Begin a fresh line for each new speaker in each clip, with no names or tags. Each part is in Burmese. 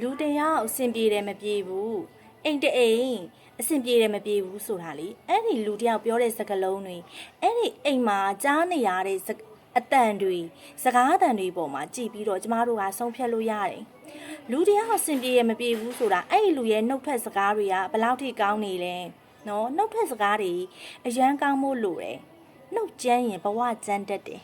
လူတစ်ယောက်အဆင်ပြေတယ်မပြေဘူးအိမ်တအိမ်အဆင်ပြေတယ်မပြေဘူးဆိုတာလေအဲ့ဒီလူတစ်ယောက်ပြောတဲ့စကားလုံးတွေအဲ့ဒီအိမ်မှာကြားနေရတဲ့စအတန်တွေစကားအတန်တွေပေါ်မှာကြည်ပြီးတော့ကျမတို့ကဆုံးဖြတ်လို့ရတယ်လူတစ်ယောက်အဆင်ပြေရမပြေဘူးဆိုတာအဲ့ဒီလူရဲ့နှုတ်ထွက်စကားတွေကဘယ်လောက်ထိကောင်းနေလဲနော်နှုတ်ထွက်စကားတွေအရန်ကောင်းဖို့လိုတယ်နှုတ်ကြမ်းရင်ဘဝကြမ်းတတ်တယ်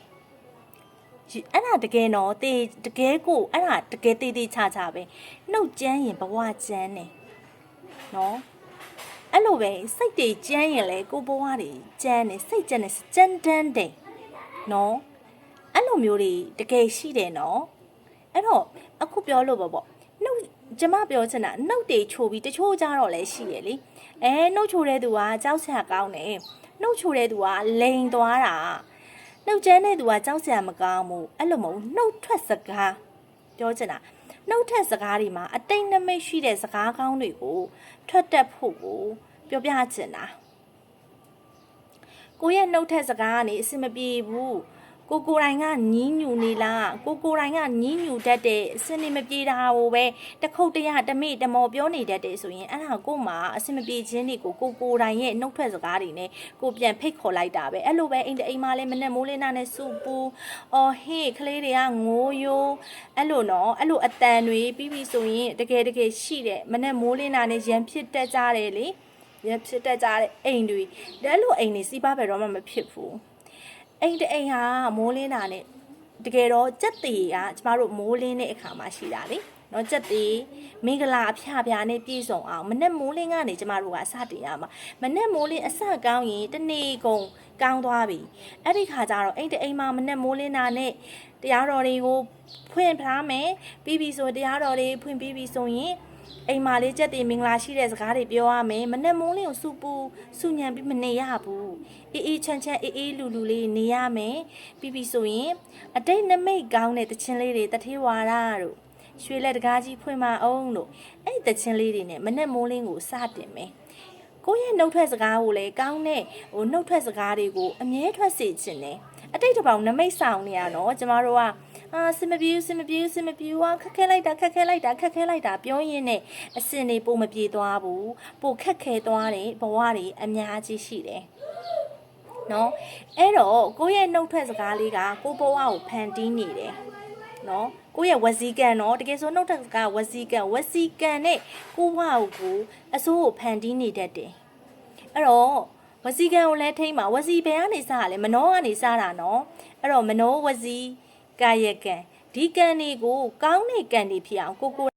အဲ့ဒါတကယ်နော်တေတကယ်ကိုအဲ့ဒါတကယ်တေးသေးချာချာပဲနှုတ်ကြမ်းရင်ဘဝကြမ်းနေနော်အဲ့လိုပဲစိတ်တွေကြမ်းရင်လေကိုဘဝတွေကြမ်းနေစိတ်ကြမ်းနေကြမ်းတန်းတယ်နော်အဲ့လိုမျိုးတွေတကယ်ရှိတယ်နော်အဲ့တော့အခုပြောလို့ပေါ့ပေါ့နှုတ်ကျမပြောချင်တာနှုတ်တွေချိုပြီးတချို့ကြတော့လည်းရှိရလေအဲနှုတ်ချိုတဲ့သူကကြောက်စရာကောင်းတယ်နှုတ်ချိုတဲ့သူကလိန်သွားတာ နှုတ်ချမ်းတဲ့သူကကြောက်စရာမကောင်းဘူးအဲ့လိုမဟုတ်ဘူးနှုတ်ထွက်စကားပြောချင်တာနှုတ်ထွက်စကားတွေမှာအတိတ်နမိတ်ရှိတဲ့စကားကောင်းတွေကိုထွက်တတ်ဖို့ကိုပြောပြချင်တာကိုယ့်ရဲ့နှုတ်ထက်စကားကနေအဆင်မပြေဘူး ကိုကိုယ်တိုင်ကညင်းညူနေလားကိုကိုယ်တိုင်ကညင်းညူတတ်တဲ့အဆင်နေမပြေတာကိုပဲတစ်ခုတ်တရတမိတမောပြောနေတတ်တယ်ဆိုရင်အဲ့ဒါကို့မှာအဆင်မပြေခြင်းတွေကိုကိုကိုယ်တိုင်ရဲ့နှုတ်ထွက်စကားတွေနဲ့ကိုပြန်ဖိတ်ခေါ်လိုက်တာပဲအဲ့လိုပဲအိမ်တအိမ်မှာလည်းမနဲ့မိုးလင်းနာနဲ့စူပူအော်ဟေးကလေးတွေကငိုးယိုးအဲ့လိုနော်အဲ့လိုအတန်တွေပြီးပြီဆိုရင်တကယ်တကယ်ရှိတယ်မနဲ့မိုးလင်းနာနဲ့ရံဖြစ်တတ်ကြတယ်လေရံဖြစ်တတ်ကြတဲ့အိမ်တွေအဲ့လိုအိမ်တွေစီးပါပဲတော့မှမဖြစ်ဘူး အိမ်တအိမ်ဟာမိုးလင်းတာနဲ့တကယ်တော့ကြက်တီကကျမတို့မိုးလင်းတဲ့အခါမှာရှိတာလေနော်ကြက်တီမင်္ဂလာအဖျားဖျားနဲ့ပြည့်စုံအောင်မနဲ့မိုးလင်းကနေကျမတို့ကအစတင်ရမှာမနဲ့မိုးလင်းအစကောင်းရင်တနေ့ကုန်ကောင်းသွားပြီအဲ့ဒီခါကျတော့အိမ်တအိမ်မှာမနဲ့မိုးလင်းတာနဲ့တရားတော်တွေကိုဖွင့်ထားမယ်ပြီးပြီဆိုတရားတော်တွေဖွင့်ပြီးပြီဆိုရင် အိမ်မာလေးကြက်တင်မင်္ဂလာရှိတဲ့စကားတွေပြောရမယ်မနဲ့မိုးလင်းကိုစူပူစူညံပြီးမနေရဘူးအေးအေးချမ်းချမ်းအေးအေးလူလူလေးနေရမယ်ပြီးပြီဆိုရင်အတိတ်နမိတ်ကောင်းတဲ့တခြင်းလေးတွေတထေးဝါရတို့ရွှေလက်တကားကြီးဖွင့်မအောင်တို့အဲ့ဒီတခြင်းလေးတွေနဲ့မနဲ့မိုးလင်းကိုစတင်မယ်ကိုယ့်ရဲ့နှုတ်ထွက်စကားကိုလည်းကောင်းတဲ့ဟိုနှုတ်ထွက်စကားတွေကိုအမြဲထွက်စေခြင်းတယ် အတိတ်တစ်ပေါင်နမိတ်ဆောင်နေရတော့ကျမတို့ကအာစင်မပြေဘူးစင်မပြေဘူးစင်မပြေဘူးဟာခက်ခဲလိုက်တာခက်ခဲလိုက်တာခက်ခဲလိုက်တာပြောရင်းနဲ့အစင်တွေပိုမပြေသွားဘူးပိုခက်ခဲသွားတယ်ဘဝတွေအများကြီးရှိတယ်နော်အဲ့တော့ကိုယ့်ရဲ့နှုတ်ထွက်စကားလေးကကိုယ့်ဘဝကိုဖန်တီးနေတယ်နော်ကိုယ့်ရဲ့ဝစီကံနော်တကယ်ဆိုနှုတ်ထွက်စကားဝစီကံဝစီကံနဲ့ကိုယ့်ဘဝကိုအစိုးကိုဖန်တီးနေတတ်တယ်အဲ့တော့ ဝစီကံကိုလည်းထိမ့်ပါဝစီဘယ်ကနေစားရလဲမနောကနေစားတာနော်အဲ့တော့မနောဝစီကာယကံဒီကံတွေကိုကောင်းတဲ့ကံတွေဖြစ်အောင်ကိုကို